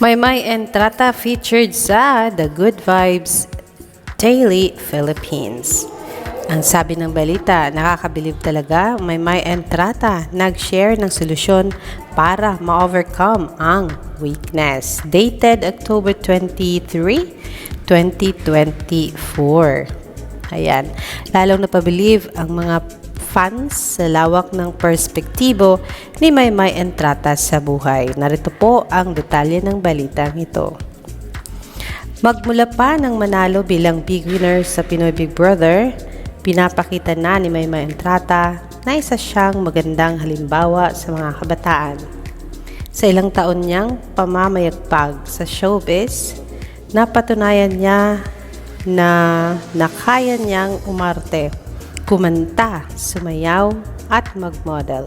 May May Entrata featured sa The Good Vibes Daily Philippines. Ang sabi ng balita, nakakabilib talaga, may May Entrata nag-share ng solusyon para ma-overcome ang weakness. Dated October 23, 2024. Ayan. Lalong napabilib ang mga fans sa lawak ng perspektibo ni Maymay Entrata sa buhay. Narito po ang detalye ng balitang ito. Magmula pa ng manalo bilang big winner sa Pinoy Big Brother, pinapakita na ni Maymay Entrata na isa siyang magandang halimbawa sa mga kabataan. Sa ilang taon niyang pamamayagpag sa showbiz, napatunayan niya na nakaya niyang umarte, kumanta, sumayaw at magmodel.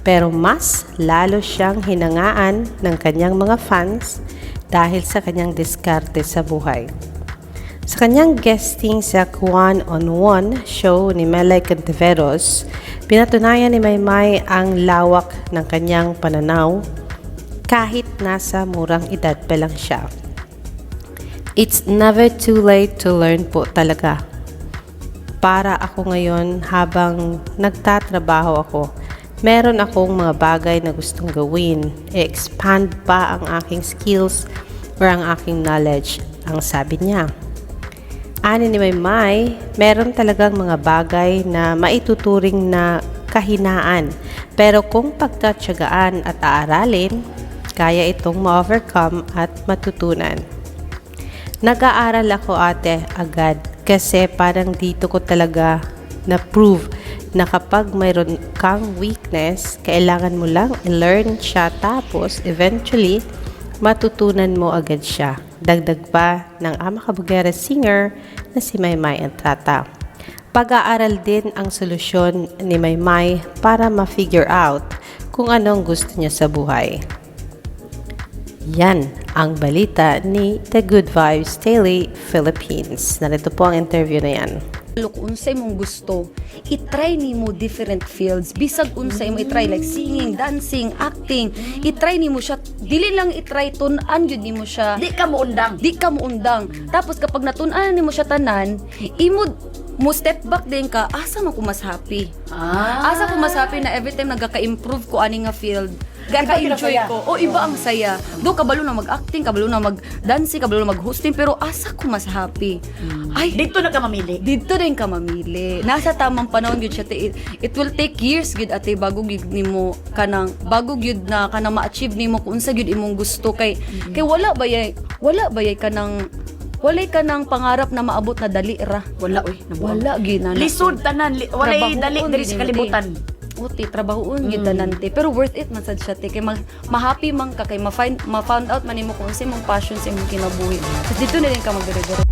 Pero mas lalo siyang hinangaan ng kanyang mga fans dahil sa kanyang diskarte sa buhay. Sa kanyang guesting sa Kwan on One show ni Melay Cantiveros, pinatunayan ni Maymay ang lawak ng kanyang pananaw kahit nasa murang edad pa lang siya. It's never too late to learn po talaga. Para ako ngayon habang nagtatrabaho ako, meron akong mga bagay na gustong gawin. I-expand pa ang aking skills or ang aking knowledge, ang sabi niya. Ani ni Maymay, meron talagang mga bagay na maituturing na kahinaan. Pero kung pagtatsagaan at aaralin, kaya itong ma-overcome at matutunan. Nag-aaral ako ate agad kasi parang dito ko talaga na-prove na kapag mayroon kang weakness, kailangan mo lang i-learn siya tapos eventually matutunan mo agad siya. Dagdag pa ng ama kabugera singer na si Maymay Entrata. Pag-aaral din ang solusyon ni Maymay para ma-figure out kung anong gusto niya sa buhay. Yan ang balita ni The Good Vibes Daily Philippines. Narito po ang interview na yan. look unsay mong gusto i-try nimo different fields bisag unsay mo i-try like singing dancing acting i-try nimo siya dili lang i-try tun-an yun nimo siya Di ka mo undang. di ka mo undang tapos kapag natun-an nimo siya tanan imo mo step back din ka asa man ko mas happy Ah. asa ko mas happy na every time nagaka-improve ko ani nga field Kinasaya. ko. O iba ang saya. Do kabalo na mag-acting, kabalo na mag-dancing, kabalo na mag-hosting, pero asa ko mas happy. Ay, Dito na ka mamili. dito din ka mamili. Nasa tamang panahon gyud siya. te- It, it will take years gyud ate bago gyud nimo kanang bago gyud na kanang ma-achieve nimo kung unsa gyud imong gusto kay kay wala ba yay wala ba yay kanang walay ka ng pangarap na maabot na dali ra. Wala, uy. nabuang. Wala gyud na. Lisod tanan. Li, walay dali diri sa din, kalibutan. Uti, trabahoon gyud tanan te. Pero worth it man sad siya te kay ma- ma-happy man ka kay ma-find ma-found out man nimo kung unsa imong passion sa imong kinabuhi. Tapos dito na din ka magdire